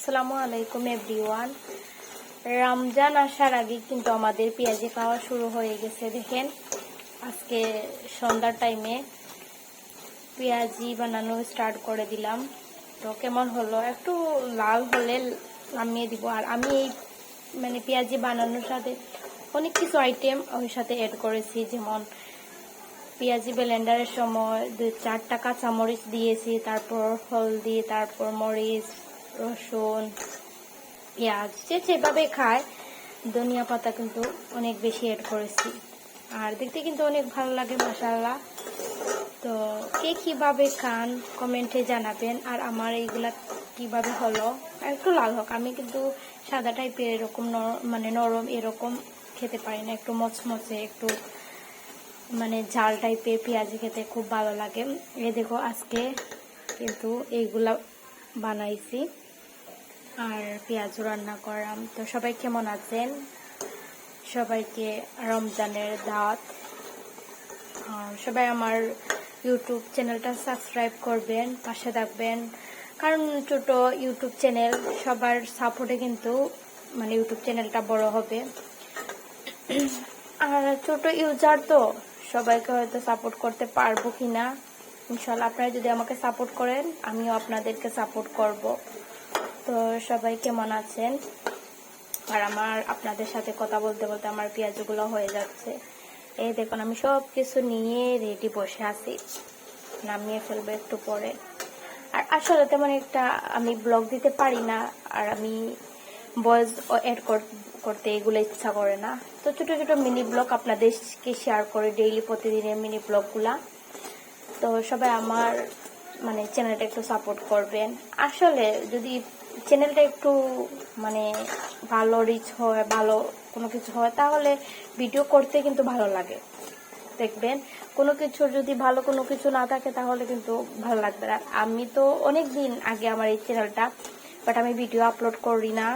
আসসালামু আলাইকুম এভরিওয়ান রমজান আসার আগে কিন্তু আমাদের পেঁয়াজি খাওয়া শুরু হয়ে গেছে, দেখেন। আজকে সন্ধ্যার টাইমে পেঁয়াজি বানানো স্টার্ট করে দিলাম। তো কেমন হলো? একটু লাল হলে নামিয়ে দিব। আর আমি এই মানে পেঁয়াজি বানানোর সাথে অনেক কিছু আইটেম ওর সাথে অ্যাড করেছি। যেমন পেঁয়াজি ব্লেন্ডারের সময় দুই চারটা কাঁচামরিচ দিয়েছি, তারপর হলদি, তারপর মরিচ রসুন, পেঁয়াজ, যে যেভাবে খায়, ধনিয়া পাতা কিন্তু অনেক বেশি অ্যাড করেছি। আর দেখতে কিন্তু অনেক ভালো লাগে মশাল্লা তো কে কীভাবে খান কমেন্টে জানাবেন। আর আমার এইগুলা কীভাবে হলো একটু লাল হোক। আমি কিন্তু সাদা টাইপের এরকম মানে নরম এরকম খেতে পারি না। একটু মচমচে, একটু মানে ঝাল টাইপের পেঁয়াজি খেতে খুব ভালো লাগে। এ দেখো, আজকে কিন্তু এইগুলা বানাইছি। আর পেঁয়াজ রান্না করলাম তো সবাই কেমন আছেন? সবাইকে রমজানের দাঁত সবাই আমার ইউটিউব চ্যানেলটা সাবস্ক্রাইব করবেন, পাশে থাকবেন। কারণ ছোট ইউটিউব চ্যানেল, সবার সাপোর্টে কিন্তু মানে ইউটিউব চ্যানেলটা বড় হবে। আর ছোট ইউজার তো সবাইকে হয়তো সাপোর্ট করতে পারব কিনা ইনশাল্লাহ আপনারা যদি আমাকে সাপোর্ট করেন, আমিও আপনাদেরকে সাপোর্ট করব। তো সবাই কেমন আছেন? আর আমার আপনাদের সাথে কথা বলতে বলতে আমার পেঁয়াজগুলো হয়ে যাচ্ছে। এই দেখুন, আমি সব কিছু নিয়ে রেডি বসে আছি। নামিয়ে ফেলব একটু পরে। আর আসলে তেমন একটা আমি ব্লগ দিতে পারি না, আর আমি ভয়েস এড করতে এগুলো ইচ্ছা করে না। তো ছোটো ছোটো মিনি ব্লগ আপনাদেরকে শেয়ার করে ডেইলি প্রতিদিনের মিনি ব্লগগুলা তো সবাই আমার মানে চ্যানেলটা একটু সাপোর্ট করবেন। আসলে যদি চ্যানেলটা একটু মানে ভালো রিচ হয়, ভালো কোনো কিছু হয়, তাহলে ভিডিও করতে কিন্তু ভালো লাগে। দেখবেন, কোনো কিছু যদি ভালো কোনো কিছু না থাকে, তাহলে কিন্তু ভালো লাগবে না। আমি তো অনেক দিন আগে আমার এই চ্যানেলটা বাট আমি ভিডিও আপলোড করি না।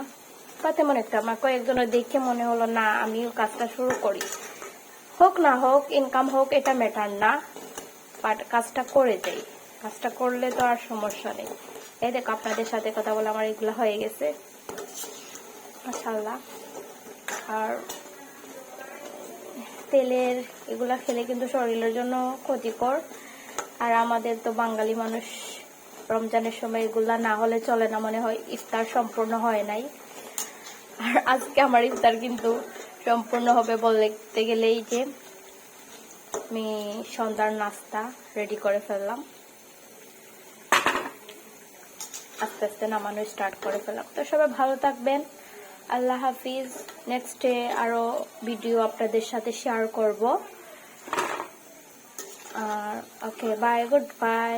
বা তেমন একটা, আমার কয়েকজনের দেখে মনে হলো, না, আমিও কাজটা শুরু করি। হোক না হোক ইনকাম হোক, এটা ম্যাটার না বাট কাজটা করে যাই কাজটা করলে তো আর সমস্যা নেই। এই দেখো আপনাদের সাথে কথা বলে আমার এগুলো হয়ে গেছে। মাশাল্লাহ আর তেলের এগুলা খেলে কিন্তু শরীরের জন্য ক্ষতিকর। আর আমাদের তো বাঙালি মানুষ রমজানের সময় এগুলা না হলে চলে না মনে হয়, ইফতার সম্পূর্ণ হয় নাই। আর আজকে আমার ইফতার কিন্তু সম্পূর্ণ হবে বলতে গেলেই যে আমি সন্ধ্যার নাস্তা রেডি করে ফেললাম। আস্তে আস্তে নামানো স্টার্ট করে ফেলাম। তো সবাই ভালো থাকবেন। আল্লাহ হাফিজ। নেক্সট ডে আরও ভিডিও আপনাদের সাথে শেয়ার করব। আর ওকে বাই গুড বাই